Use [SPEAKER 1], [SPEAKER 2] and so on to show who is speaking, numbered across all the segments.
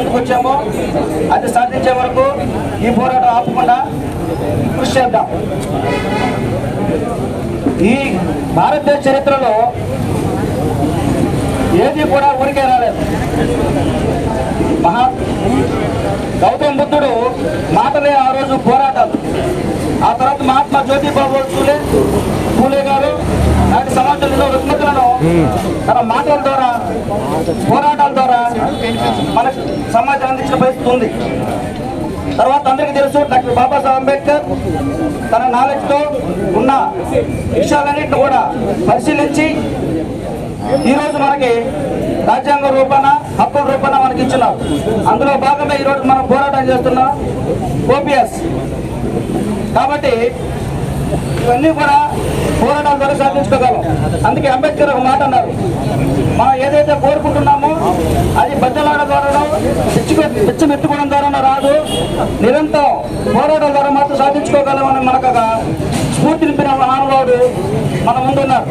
[SPEAKER 1] ముందుకు వచ్చామో అది సాధించే వరకు ఈ పోరాటం ఆపకుండా కృషి చేద్దాం. ఈ భారతదేశ చరిత్రలో ఏది కూడా ఊరికే రాలేదు. మహా గౌతమ బుద్ధుడు మాటలే ఆ రోజు పోరాటాలు. ఆ తర్వాత మహాత్మా జ్యోతిబాబు పూలే పూలే గారు నాటి సమాజంలో రుగ్మతులను తన మాటల ద్వారా పోరాటాలు ద్వారా మన సమాజం అందించిన పరిస్థితి ఉంది తర్వాత అందరికీ తెలుసు డాక్టర్ బాబాసాహెబ్ అంబేద్కర్ తన నాలెడ్జ్తో ఉన్న విషయాలన్నింటిని కూడా పరిశీలించి ఈరోజు మనకి రాజ్యాంగ రూపాన హక్కుల రూపాన మనకి ఇచ్చినారు. అందులో భాగంగా ఈరోజు మనం పోరాటం చేస్తున్నాం ఓపీఎస్. కాబట్టి ఇవన్నీ కూడా పోరాటాల ద్వారా సాధించుకోగలం. అందుకే అంబేద్కర్ ఒక మాట అన్నారు. మనం ఏదైతే కోరుకుంటున్నామో పిచ్చి పిచ్చం ఎత్తుకోవడం ద్వారా రాదు. నిరంతరం పోరాటం ద్వారా మాత్రం సాధించుకోగలం అని మనకు స్ఫూర్తి నింపిన మహానుభావుడు మన ముందున్నారు.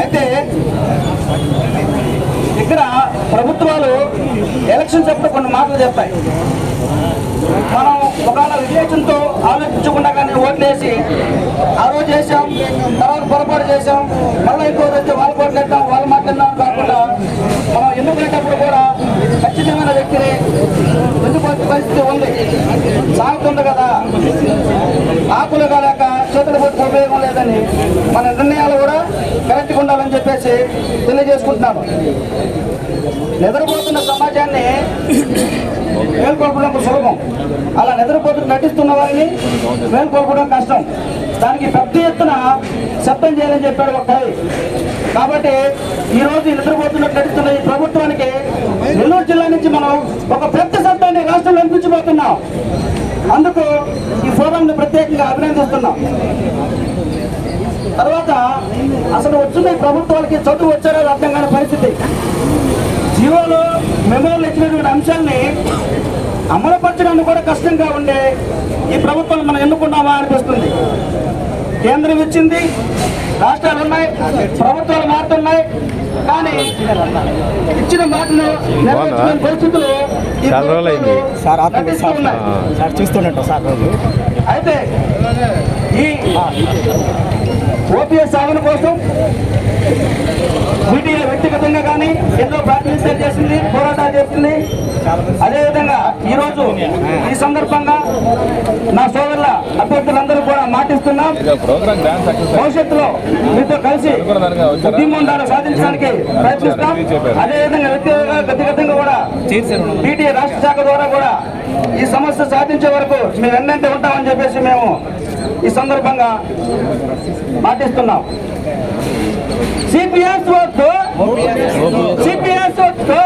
[SPEAKER 1] అయితే ఇక్కడ ప్రభుత్వాలు ఎలక్షన్స్ అప్పుడు కొన్ని మాటలు చెప్తాయి మనం ఒకవేళ వివేచనతో ఆలోచించకుండా కానీ ఓట్లేసి ఆ రోజు చేసాం తర్వాత పొరపాటు చేసాం సాగుతుంది కదా. ఆకులు కాలేక చేతులు పట్టుకు ఉపయోగం లేదని మన నిర్ణయాలు కూడా కరెక్ట్గా ఉండాలని చెప్పేసి తెలియజేసుకుంటున్నాను. నిద్రపోతున్న సమాజాన్ని మేల్కొల్పడం సులభం. అలా నిద్రపోతున్న నటిస్తున్న వారిని మేల్కొల్పడం కష్టం. దానికి పెద్ద ఎత్తున శబ్దం చేయాలని చెప్పాడు ఒక కాబట్టి ఈ రోజు నిద్రపోతున్నట్టు నడుస్తున్న ఈ ప్రభుత్వానికి నెల్లూరు జిల్లా నుంచి మనం ఒక పెద్ద శబ్దాన్ని రాష్ట్రంలో అనిపించబోతున్నాం అందుకు ఫోరంని ప్రత్యేకంగా అభినందిస్తున్నాం. తర్వాత అసలు వచ్చిన ప్రభుత్వాలకి చదువు వచ్చారో అర్థం కాని పరిస్థితి. జీవోలో మెమోలు ఇచ్చినటువంటి అంశాన్ని అమలుపరచడానికి కూడా కష్టంగా ఉండే ఈ ప్రభుత్వం మనం ఎన్నుకున్నామా అనిపిస్తుంది. కేంద్రం ఇచ్చింది రాష్ట్రాలు ఉన్నాయి ప్రభుత్వాలు మారుతున్నాయి కానీ ఇచ్చిన మాటను నెరవేర్చుకునే పరిస్థితులు
[SPEAKER 2] చూస్తున్నట్టు సార్ రోజు.
[SPEAKER 1] అయితే ఈ ఓపీఎస్ సాగుల కోసం వీటిని వ్యక్తిగతంగా కానీ ఎన్నో ప్రాతినిధ్యం చేసింది పోరాటాలు చేసింది. అదేవిధంగా ఈరోజు ఈ సందర్భంగా నా సోదరుల
[SPEAKER 3] సక్సెస్
[SPEAKER 1] భవిష్యత్తులో మీతో కలిసి ఉద్యమందాలు సాధించడానికి ప్రయత్నిస్తాం. అదేవిధంగా వ్యక్తిగతంగా వ్యక్తిగతంగా కూడా టీటీ రాష్ట్ర శాఖ ద్వారా కూడా ఈ సమస్య సాధించే వరకు మేము వెన్నంటే ఉంటామని చెప్పేసి మేము ఈ సందర్భంగా మాటిస్తున్నాం. సిపిఎస్ వద్దు. సిపిఎస్ వద్దు.